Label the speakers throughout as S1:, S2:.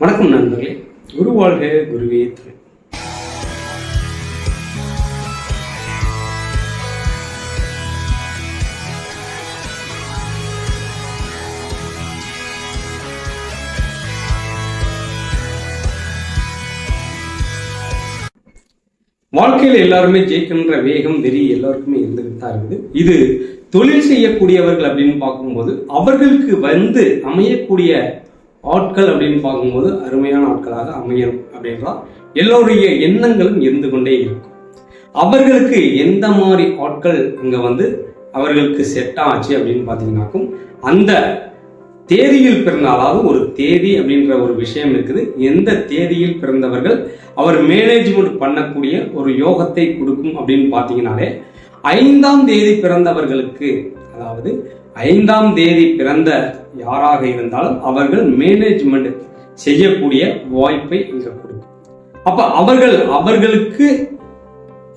S1: வணக்கம் நண்பர்களே. குரு வாழ்க குருவே. துணை வாழ்க்கையில் எல்லாருமே ஜெயிக்கின்ற வேகம் வெறி எல்லாருக்குமே இருந்துகிட்டு தான் இருக்குது. இது தொழில் செய்யக்கூடியவர்கள் அப்படின்னு பார்க்கும்போது அவர்களுக்கு வந்து அமையக்கூடிய ஆட்கள் அப்படின்னு பார்க்கும்போது அருமையான ஆட்களாக அமையணும் அப்படின்றா எல்லோருடைய எண்ணங்களும் இருந்து கொண்டே இருக்கும். அவர்களுக்கு எந்த மாதிரி ஆட்கள் இங்கே வந்து அவர்களுக்கு செட் ஆச்சு அப்படின்னு பார்த்தீங்கன்னாக்கும் அந்த தேதியில் பிறந்த அதாவது ஒரு தேதி அப்படின்ற ஒரு விஷயம் இருக்குது. எந்த தேதியில் பிறந்தவர்கள் அவர் மேனேஜ்மெண்ட் பண்ணக்கூடிய ஒரு யோகத்தை கொடுக்கும் அப்படின்னு பார்த்தீங்கனாலே ஐந்தாம் தேதி பிறந்தவர்களுக்கு அதாவது ஐந்தாம் தேதி பிறந்த யாராக இருந்தாலும் அவர்கள் மேனேஜ்மெண்ட் செய்யக்கூடிய வாய்ப்பை இங்க கொடுக்கும். அப்ப அவர்கள் அவர்களுக்கு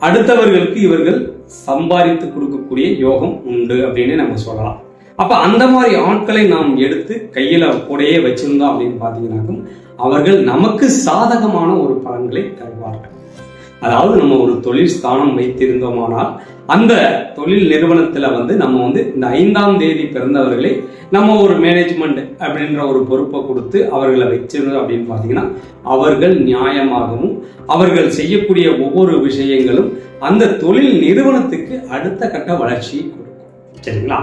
S1: அடுத்தவர்களுக்கு இவர்கள் சம்பாதித்து கொடுக்கக்கூடிய யோகம் உண்டு அப்படின்னு நம்ம சொல்லலாம். அப்ப அந்த மாதிரி ஆட்களை நாம் எடுத்து கையில கூடையே வச்சிருந்தோம் அப்படின்னு பாத்தீங்கன்னாக்கும் அவர்கள் நமக்கு சாதகமான ஒரு பலன்களை தருவார்கள். அதாவது நம்ம ஒரு தொழில் ஸ்தானம் வைத்திருந்தோமானால் அந்த தொழில் நிறுவனத்தில் வந்து நம்ம வந்து இந்த ஐந்தாம் தேதி பிறந்தவர்களை நம்ம ஒரு மேனேஜ்மெண்ட் அப்படின்ற ஒரு பொறுப்பை கொடுத்து அவர்களை வச்சிருந்தோம் அப்படின்னு பார்த்தீங்கன்னா அவர்கள் நியாயமாகவும் அவர்கள் செய்யக்கூடிய ஒவ்வொரு விஷயங்களும் அந்த தொழில் நிறுவனத்துக்கு அடுத்த கட்ட வளர்ச்சியை கொடுக்கும். சரிங்களா?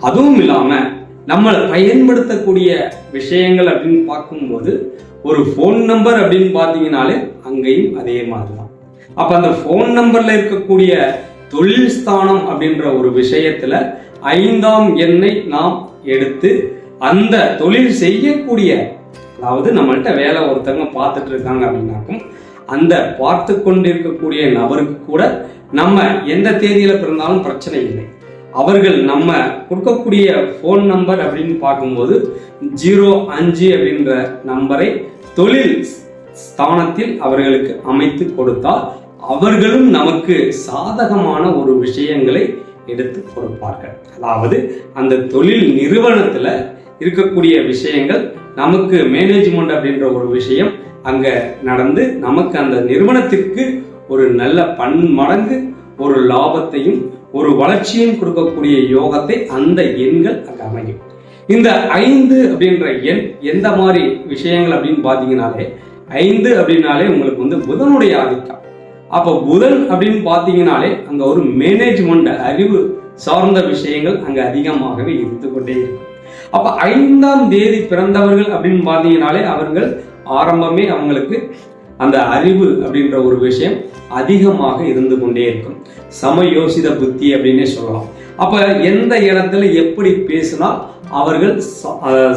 S1: அதுவும் இல்லாமல் நம்ம பயன்படுத்தக்கூடிய விஷயங்கள் அப்படின்னு பார்க்கும்போது ஒரு ஃபோன் நம்பர் அப்படின்னு பார்த்தீங்கனாலே அங்கேயும் அதே மாதிரி தான் அப்ப அந்த ஃபோன் நம்பர்ல இருக்கக்கூடிய தொழில் ஸ்தானம் அப்படின்ற ஒரு விஷயத்துல ஐந்தாம் எண்ணை நாம் எடுத்து அந்த தொழில் செய்யக்கூடிய அதாவது நம்மள்ட்ட வேலை ஒருத்தவங்க பார்த்துட்டு இருக்காங்க அப்படின்னாக்கும் அந்த பார்த்து கொண்டிருக்கக்கூடிய நபருக்கு கூட நம்ம எந்த தேதியில பிறந்தாலும் பிரச்சனை இல்லை. அவர்கள் நம்ம கொடுக்கக்கூடிய ஃபோன் நம்பர் அப்படின்னு பார்க்கும்போது ஜீரோ அஞ்சு அப்படின்ற நம்பரை தொழில் ஸ்தானத்தில் அவர்களுக்கு அமைத்து கொடுத்தால் அவர்களும் நமக்கு சாதகமான ஒரு விஷயங்களை எடுத்து கொடுப்பார்கள். அதாவது அந்த தொழில் நிறுவனத்துல இருக்கக்கூடிய விஷயங்கள் நமக்கு மேனேஜ்மெண்ட் அப்படின்ற ஒரு விஷயம் அங்க நடந்து நமக்கு அந்த நிறுவனத்திற்கு ஒரு நல்ல பன்மடங்கு ஒரு லாபத்தையும் ஒரு வளர்ச்சியும் கொடுக்கக்கூடிய யோகத்தை அந்த எண்கள் அங்க அமையும். இந்த ஐந்து அப்படின்ற எண் எந்த மாதிரி விஷயங்கள் அப்படின்னு பார்த்தீங்கன்னாலே ஐந்து அப்படின்னாலே உங்களுக்கு வந்து புதனுடைய ஆதிக்கம். அப்ப புதன் அப்படின்னு பார்த்தீங்கனாலே அங்க ஒரு மேனேஜ்மெண்ட் அறிவு சார்ந்த விஷயங்கள் அங்க அதிகமாகவே இருந்து கொண்டே இருக்கும். அப்ப ஐந்தாம் தேதி பிறந்தவர்கள் அப்படின்னு பார்த்தீங்கனாலே அவர்கள் ஆரம்பமே அவங்களுக்கு அந்த அறிவு அப்படின்ற ஒரு விஷயம் அதிகமாக இருந்து கொண்டே இருக்கும். சமயோசித புத்தி அப்படின்னே சொல்லலாம். அப்ப எந்த இடத்துல எப்படி பேசினால் அவர்கள்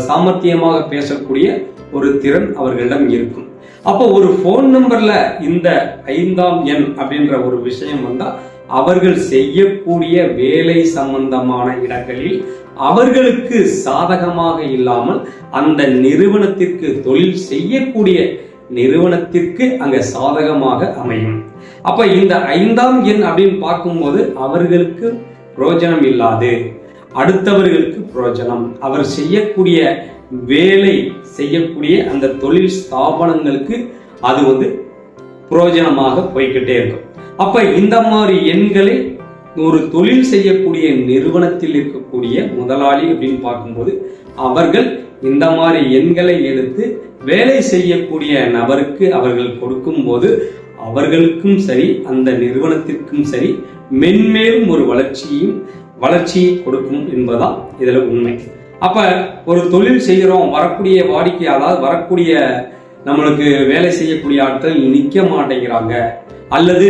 S1: சாமர்த்தியமாக பேசக்கூடிய ஒரு திறன் அவர்களிடம் இருக்கும். அப்போ ஒரு ஃபோன் நம்பர்ல இந்த ஐந்தாம் எண் அப்படின்ற ஒரு விஷயம் வந்தா அவர்கள் செய்யக்கூடிய வேலை சம்பந்தமான இடங்களில் அவர்களுக்கு சாதகமாக இல்லாமல் அந்த நிறுவனத்திற்கு தொழில் செய்யக்கூடிய நிறுவனத்திற்கு அங்க சாதகமாக அமையும். அப்ப இந்த ஐந்தாம் எண் அப்படின்னு பார்க்கும்போது அவர்களுக்கு பிரயோஜனம் இல்லாது. அடுத்தவர்களுக்கு பிரயோஜனம் அவர் செய்யக்கூடிய வேலை செய்யக்கூடிய அந்த தொழில் ஸ்தாபனங்களுக்கு அது வந்து பிரயோஜனமாக போய்கிட்டே இருக்கும். அப்ப இந்த மாதிரி எண்களை ஒரு தொழில் செய்யக்கூடிய நிறுவனத்தில் இருக்கக்கூடிய முதலாளி அப்படின்னு பார்க்கும்போது அவர்கள் இந்த மாதிரி எண்களை எடுத்து வேலை செய்யக்கூடிய நபருக்கு அவர்கள் கொடுக்கும்போது அவர்களுக்கும் சரி அந்த நிறுவனத்திற்கும் சரி மென்மேலும் ஒரு வளர்ச்சியும் வளர்ச்சியை கொடுக்கும் என்பதுதான் இதில் உண்மை. அப்ப ஒரு தொழில் செய்கிறோம் வரக்கூடிய வாடிக்கையாளர் வரக்கூடிய நம்மளுக்கு வேலை செய்யக்கூடிய ஆட்கள் நிற்க மாட்டேங்கிறாங்க. அல்லது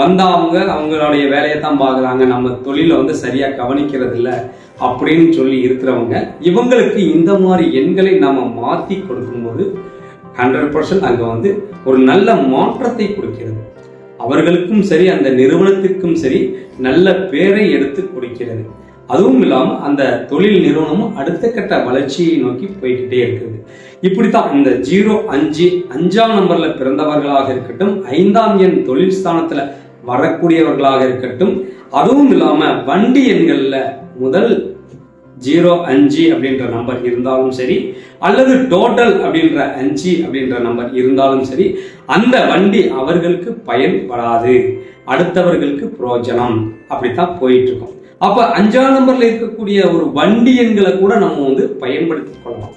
S1: வந்தவங்க அவங்களுடைய வேலையை தான் பார்க்குறாங்க நம்ம தொழிலை வந்து சரியாக கவனிக்கிறது இல்லை அப்படின்னு சொல்லி இருக்கிறவங்க இவங்களுக்கு இந்த மாதிரி எண்களை நம்ம மாற்றி கொடுக்கும்போது ஹண்ட்ரட் பர்சன்ட் அங்கே வந்து ஒரு நல்ல மாற்றத்தை கொடுக்கிறது. அவர்களுக்கும் சரி அந்த நிறுவனத்திற்கும் சரி நல்ல பேரை எடுத்து கொடுக்கிறது. அதுவும் இல்லாமல் அந்த தொழில் நிறுவனமும் அடுத்த கட்ட வளர்ச்சியை நோக்கி போய்கிட்டே இருக்குது. இப்படித்தான் இந்த ஜீரோ அஞ்சு அஞ்சாம் நம்பர்ல பிறந்தவர்களாக இருக்கட்டும் ஐந்தாம் எண் தொழில் ஸ்தானத்துல வரக்கூடியவர்களாக இருக்கட்டும் அதுவும் இல்லாம வண்டி எண்கள்ல முதல் ஜீரோ அஞ்சு அப்படின்ற நம்பர் இருந்தாலும் சரி அல்லது டோட்டல் அப்படின்ற அஞ்சு அப்படின்ற நம்பர் இருந்தாலும் சரி அந்த வண்டி அவர்களுக்கு பயன்படாது அடுத்தவர்களுக்கு புரோஜனம் அப்படித்தான் போயிட்டு இருக்கோம். அப்ப அஞ்சாம் நம்பர்ல இருக்கக்கூடிய ஒரு வண்டி எண்களை கூட நம்ம வந்து பயன்படுத்திக் கொள்ளலாம்.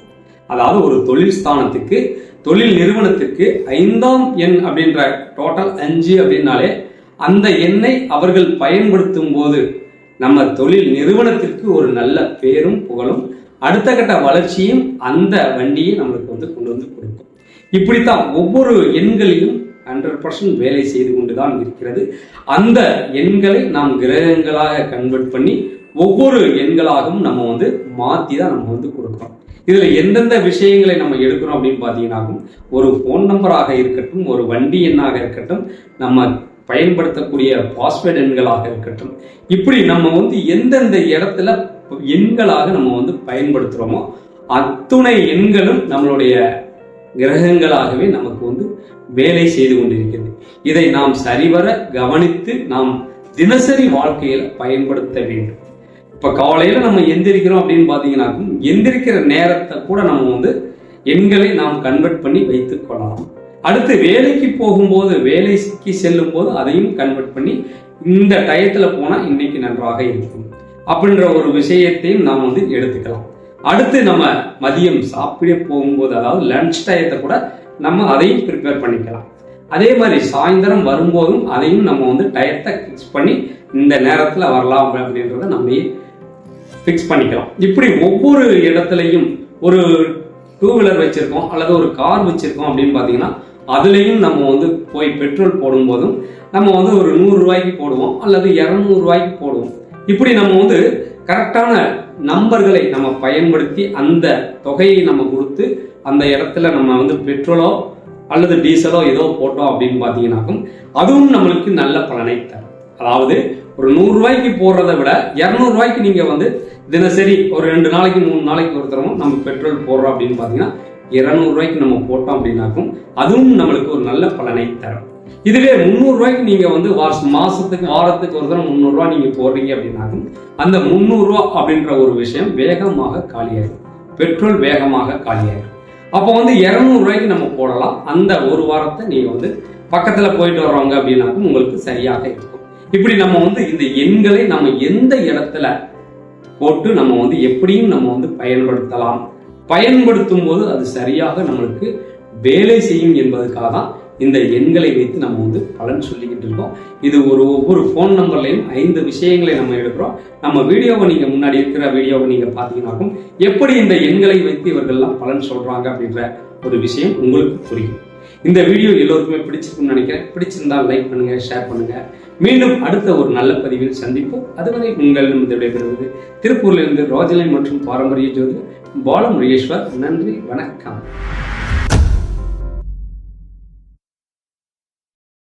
S1: அதாவது ஒரு தொழில் ஸ்தானத்துக்கு தொழில் நிறுவனத்திற்கு ஐந்தாம் எண் அப்படின்ற டோட்டல் அஞ்சு அப்படின்னாலே அந்த எண்ணை அவர்கள் பயன்படுத்தும் போது நம்ம தொழில் நிறுவனத்திற்கு ஒரு நல்ல பேரும் புகழும் அடுத்த கட்ட வளர்ச்சியும் அந்த வண்டியை நம்மளுக்கு வந்து கொண்டு வந்து கொடுக்கும். இப்படித்தான் ஒவ்வொரு எண்களிலும் ஹண்ட்ரட் பர்சன்ட் வேலை செய்து கொண்டு தான் இருக்கிறது. அந்த எண்களை நாம் கிரகங்களாக கன்வெர்ட் பண்ணி ஒவ்வொரு எண்களாகவும் நம்ம வந்து மாற்றி தான் நம்ம வந்து கொடுக்குறோம். இதில் எந்தெந்த விஷயங்களை நம்ம எடுக்கிறோம் அப்படின்னு பார்த்தீங்கன்னாக்கும் ஒரு ஃபோன் நம்பராக இருக்கட்டும் ஒரு வண்டி எண்ணாக இருக்கட்டும் நம்ம பயன்படுத்தக்கூடிய பாஸ்வேர்டு எண்களாக இருக்கட்டும் இப்படி நம்ம வந்து எந்தெந்த இடத்துல எண்களாக நம்ம வந்து பயன்படுத்துகிறோமோ அத்துணை எண்களும் நம்மளுடைய கிரகங்களாகவே நமக்கு வந்து வேலை செய்து கொண்டிருக்கிறது. இதை நாம் சரிவர கவனித்து நாம் தினசரி வாழ்க்கையில் பயன்படுத்த வேண்டும். இப்போ காலையில் நம்ம எந்திரிக்கிறோம் அப்படின்னு பார்த்தீங்கன்னாக்கும் எந்திரிக்கிற நேரத்தை கூட நம்ம வந்து எண்களை நாம் கன்வெர்ட் பண்ணி வைத்துக் கொள்ளலாம். அடுத்து வேலைக்கு போகும்போது வேலைக்கு செல்லும் போது அதையும் கன்வெர்ட் பண்ணி இந்த டயத்தில் போனால் இன்னைக்கு நன்றாக இருக்கும். அப்படின்ற ஒரு விஷயத்தையும் நாம் வந்து எடுத்துக்கலாம். அடுத்து நம்ம மதியம் சாப்பிட போகும்போது அதாவது லன்ச் டயத்தை கூட நம்ம அதையும் ப்ரிப்பேர் பண்ணிக்கலாம். அதே மாதிரி சாயந்தரம் வரும்போதும் அதையும் நம்ம வந்து டயத்தை ஃபிக்ஸ் பண்ணி இந்த நேரத்தில் வரலாம் அப்படின்றத நம்ம ஃபிக்ஸ் பண்ணிக்கலாம். இப்படி ஒவ்வொரு இடத்துலையும் ஒரு டூ வீலர் வச்சுருக்கோம் அல்லது ஒரு கார் வச்சுருக்கோம் அப்படின்னு பார்த்தீங்கன்னா அதுலேயும் நம்ம வந்து போய் பெட்ரோல் போடும்போதும் நம்ம வந்து ஒரு நூறுரூவாய்க்கு போடுவோம் அல்லது இரநூறுவாய்க்கு போடுவோம். இப்படி நம்ம வந்து கரெக்டான நம்பர்களை நம்ம பயன்படுத்தி அந்த தொகையை நம்ம கொடுத்து அந்த இடத்துல நம்ம வந்து பெட்ரோலோ அல்லது டீசலோ ஏதோ போட்டோம் அப்படின்னு பார்த்தீங்கன்னாக்கும் அதுவும் நம்மளுக்கு நல்ல பலனை தரும். அதாவது ஒரு நூறு ரூபாய்க்கு போடுறத விட இரநூறு ரூபாய்க்கு நீங்க வந்து தினசரி ஒரு ரெண்டு நாளைக்கு மூணு நாளைக்கு ஒரு நம்ம பெட்ரோல் போடுறோம் அப்படின்னு பார்த்தீங்கன்னா இரநூறுவாய்க்கு ரூபாய்க்கு நம்ம போட்டோம் அப்படின்னாக்கும் அதுவும் நம்மளுக்கு ஒரு நல்ல பலனை தரும். இதுவே முந்நூறு ரூபாய்க்கு நீங்க வந்து வாஸ் மாசத்துக்கு வாரத்துக்கு ஒரு தரம் முந்நூறு நீங்கள் நீங்க போடுறீங்க அப்படின்னாக்கும் அந்த முந்நூறு ரூபா அப்படின்ற ஒரு விஷயம் வேகமாக காலியாயிடும் பெட்ரோல் வேகமாக காலியாயிடும் அப்போ வந்து இரநூறுவாய்க்கு நம்ம போடலாம். அந்த ஒரு வாரத்தை நீங்க வந்து பக்கத்துல போயிட்டு வர்றவங்க அப்படின்னாக்கும் உங்களுக்கு சரியாக இருக்கும். இப்படி நம்ம வந்து இந்த எண்களை நம்ம எந்த இடத்துல போட்டு நம்ம வந்து எப்படியும் நம்ம வந்து பயன்படுத்தலாம்? பயன்படுத்தும் போது அது சரியாக நம்மளுக்கு வேலை செய்யும் என்பதற்காக தான் இந்த எண்களை வைத்து நம்ம வந்து பலன் சொல்லிக்கிட்டு இருக்கோம். இது ஒரு ஒவ்வொரு ஃபோன் நம்பர்லையும் ஐந்து விஷயங்களை நம்ம எடுக்கிறோம். நம்ம வீடியோவை நீங்க முன்னாடி இருக்கிற வீடியோவை நீங்க பார்த்தீங்கன்னாக்கும் எப்படி இந்த எண்களை வைத்து இவர்கள்லாம் பலன் சொல்றாங்க அப்படின்ற ஒரு விஷயம் உங்களுக்கு புரியும். இந்த வீடியோ எல்லோருக்குமே பிடிச்சிருக்கும்னு நினைக்கிறேன். பிடிச்சிருந்தால் லைக் பண்ணுங்க ஷேர் பண்ணுங்க. மீண்டும் அடுத்த ஒரு நல்ல பதிவில் சந்திப்போம். அதுவரை உங்கள் விடைபெறுவது திருப்பூரிலிருந்து ரோஜலை மற்றும் பாரம்பரிய ஜோதி பாலமுருகேஸ்வர். நன்றி வணக்கம்.